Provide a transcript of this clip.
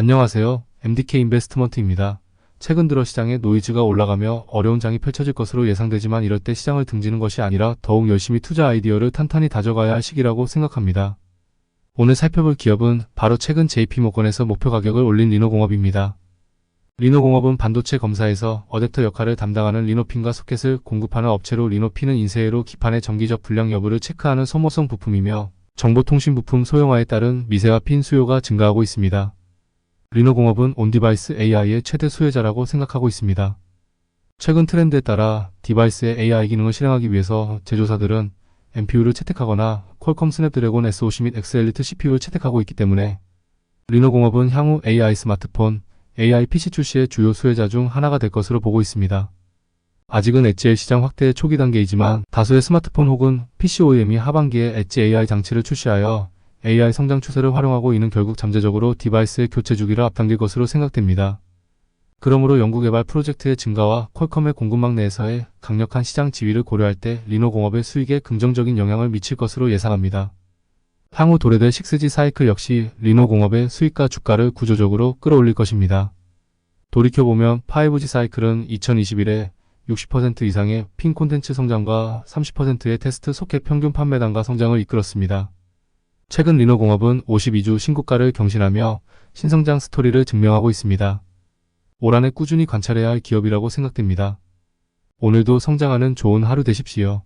안녕하세요. MDK 인베스트먼트입니다. 최근 들어 시장에 노이즈가 올라가며 어려운 장이 펼쳐질 것으로 예상되지만 이럴 때 시장을 등지는 것이 아니라 더욱 열심히 투자 아이디어를 탄탄히 다져가야 할 시기라고 생각합니다. 오늘 살펴볼 기업은 바로 최근 JP모건에서 목표 가격을 올린 리노공업입니다. 리노공업은 반도체 검사에서 어댑터 역할을 담당하는 리노핀과 소켓을 공급하는 업체로 리노핀은 인쇄로 기판의 정기적 불량 여부를 체크하는 소모성 부품이며 정보통신 부품 소형화에 따른 미세화 핀 수요가 증가하고 있습니다. 리노공업은 온디바이스 AI의 최대 수혜자라고 생각하고 있습니다. 최근 트렌드에 따라 디바이스의 AI 기능을 실행하기 위해서 제조사들은 NPU를 채택하거나 퀄컴 스냅드래곤 S50 및 엑스엘리트 CPU를 채택하고 있기 때문에 리노공업은 향후 AI 스마트폰, AI PC 출시의 주요 수혜자 중 하나가 될 것으로 보고 있습니다. 아직은 엣지 시장 확대 초기 단계이지만 다수의 스마트폰 혹은 PC OEM이 하반기에 엣지 AI 장치를 출시하여 AI 성장 추세를 활용하고 이는 결국 잠재적으로 디바이스의 교체 주기를 앞당길 것으로 생각됩니다. 그러므로 연구개발 프로젝트의 증가와 퀄컴의 공급망 내에서의 강력한 시장 지위를 고려할 때 리노공업의 수익에 긍정적인 영향을 미칠 것으로 예상합니다. 향후 도래될 6G 사이클 역시 리노공업의 수익과 주가를 구조적으로 끌어올릴 것입니다. 돌이켜보면 5G 사이클은 2021에 60% 이상의 핀 콘텐츠 성장과 30%의 테스트 소켓 평균 판매단가 성장을 이끌었습니다. 최근 리노공업은 52주 신고가를 경신하며 신성장 스토리를 증명하고 있습니다. 올 한해 꾸준히 관찰해야 할 기업이라고 생각됩니다. 오늘도 성장하는 좋은 하루 되십시오.